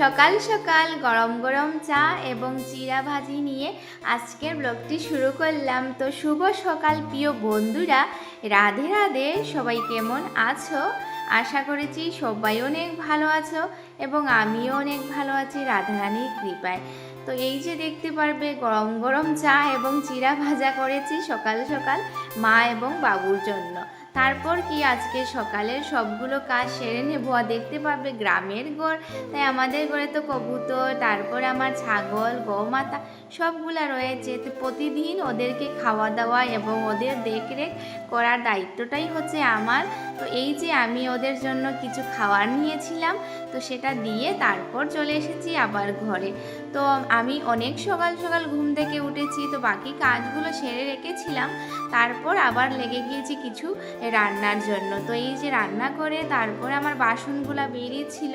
সকাল সকাল গরম গরম চা এবং চিরা ভাজি নিয়ে আজকের ব্লগটি শুরু করলাম। তো শুভ সকাল, প্রিয় বন্ধুরা। রাধে রাধে, সবাই কেমন আছো? আশা করেছি সবাই অনেক ভালো আছো এবং আমিও অনেক ভালো আছি রাধারানীর কৃপায়। তো এই যে দেখতে পারবে, গরম গরম চা এবং চিরা ভাজা করেছি সকাল সকাল মা এবং বাবুর জন্য। তারপর কি আজকে সকালের সবগুলো কাজ সেরে নেব? দেখতে পারবে গ্রামের ঘর, তাই আমাদের ঘরে তো কবুতর, তারপর আমার ছাগল, গৌমাতা সবগুলা রয়েছে। তো প্রতিদিন ওদেরকে খাওয়া দাওয়া এবং ওদের দেখরেখ করার দায়িত্বটাই হচ্ছে আমার। তো এই যে আমি ওদের জন্য কিছু খাবার নিয়েছিলাম, তো সেটা দিয়ে তারপর চলে এসেছি আবার ঘরে। তো আমি অনেক সকাল সকাল ঘুম থেকে উঠেছি, তো বাকি কাজগুলো সেরে রেখেছিলাম। তারপর আবার লেগে গিয়েছি কিছু রান্নার জন্য। তো এই যে রান্না করে তারপর আমার বাসনগুলো বেরিয়েছিল,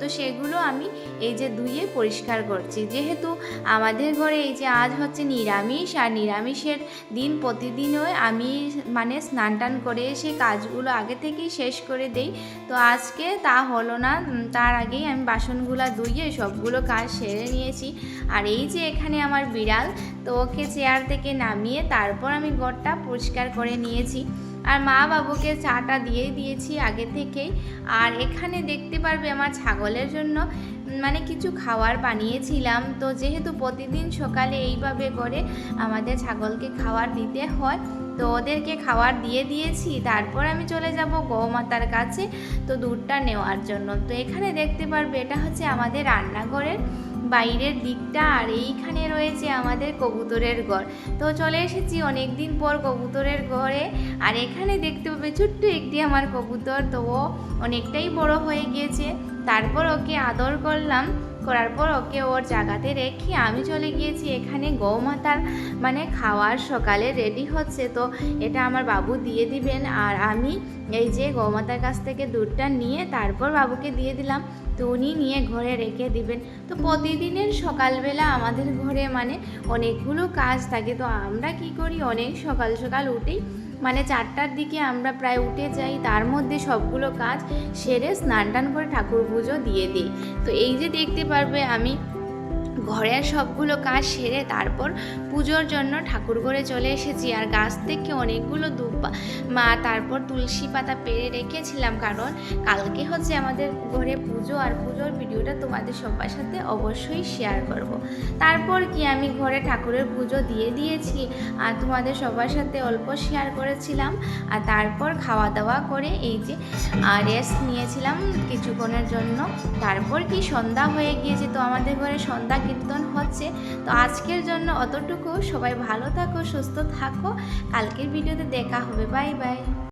তো সেগুলো আমি এই যে ধুয়ে পরিষ্কার করছি। যেহেতু আমাদের ঘরে এই যে আজ হচ্ছে নিরামিষ, আর নিরামিষের দিন প্রতিদিনও আমি মানে স্নান টান করে এসে কাজগুলো আগে থেকেই শেষ করে দেই। তো আজকে তা হলো না তার আগেই আমি বাসনগুলো ধুয়ে সবগুলো কাজ সেরে নিয়েছি। আর এই যে এখানে আমার বিড়াল, তো ওকে চেয়ার থেকে নামিয়ে তারপর আমি ঘরটা পরিষ্কার করে নিয়েছি। আর মা বাবুকে চাটা দিয়ে দিয়েছি আগে থেকেই। আর এখানে দেখতে পারবে আমার ছাগলের জন্য মানে কিছু খাবার বানিয়েছিলাম। তো যেহেতু প্রতিদিন সকালে এইভাবে করে আমাদের ছাগলকে খাবার দিতে হয়, তো ওদেরকে খাবার দিয়ে দিয়েছি। তারপর আমি চলে যাব গৌমাতার কাছে, তো দুধটা নেওয়ার জন্য। তো এখানে দেখতে পারবে, এটা হচ্ছে আমাদের রান্নাঘরের বাইরের দিকটা, আর এইখানে রয়েছে আমাদের কবুতরের ঘর। তো চলে এসেছি অনেক দিন পর কবুতরের ঘরে, আর এখানে দেখতে পাবে ছোট্ট একটি আমার কবুতর। তো ও অনেকটাই বড় হয়ে গিয়েছে। তারপর ওকে আদর করলাম। করার পর ওকে ওর জায়গাতে রেখে আমি চলে গিয়েছি এখানে। গৌমাতার মানে খাওয়ার সকালে রেডি হচ্ছে। তো এটা আমার বাবু দিয়ে দিবেন। আর আমি এই যে গৌমাতার কাছ থেকে দুধটা নিয়ে তারপর বাবুকে দিয়ে দিলাম। তো উনি নিয়ে ঘরে রেখে দিবেন। তো প্রতিদিনের সকালবেলা আমাদের ঘরে মানে অনেকগুলো কাজ থাকে। তো আমরা কি করি? অনেক সকাল সকাল উঠেই মানে চারটার দিকে আমরা প্রায় উঠে যাই। তার মধ্যে সবগুলো কাজ সেরে স্নান টান করে ঠাকুর পুজো দিয়ে দিই। তো এই যে দেখতে পারবে আমি ঘরের সবগুলো কাজ সেরে তারপর পুজোর জন্য ঠাকুর ঘরে চলে এসেছি। আর গাছ থেকে অনেকগুলো দুব্বা, মা তারপর তুলসী পাতা পেরে রেখেছিলাম। কারণ কালকে হচ্ছে আমাদের ঘরে পুজো, আর পুজোর ভিডিওটা তোমাদের সবার সাথে অবশ্যই শেয়ার করব। তারপর কি আমি ঘরে ঠাকুরের পুজো দিয়ে দিয়েছি, আর তোমাদের সবার সাথে অল্প শেয়ার করেছিলাম। আর তারপর খাওয়া দাওয়া করে এই যে রেস্ট নিয়েছিলাম কিছুক্ষণের জন্য। তারপর কি সন্ধ্যা হয়ে গিয়েছে, তো আমাদের ঘরে সন্ধ্যা কীর্তন হচ্ছে। তো আজকের জন্য অতটুকু। সবাই ভালো থাকো, সুস্থ থাকো। কালকের ভিডিওতে দেখা হবে। Bye bye.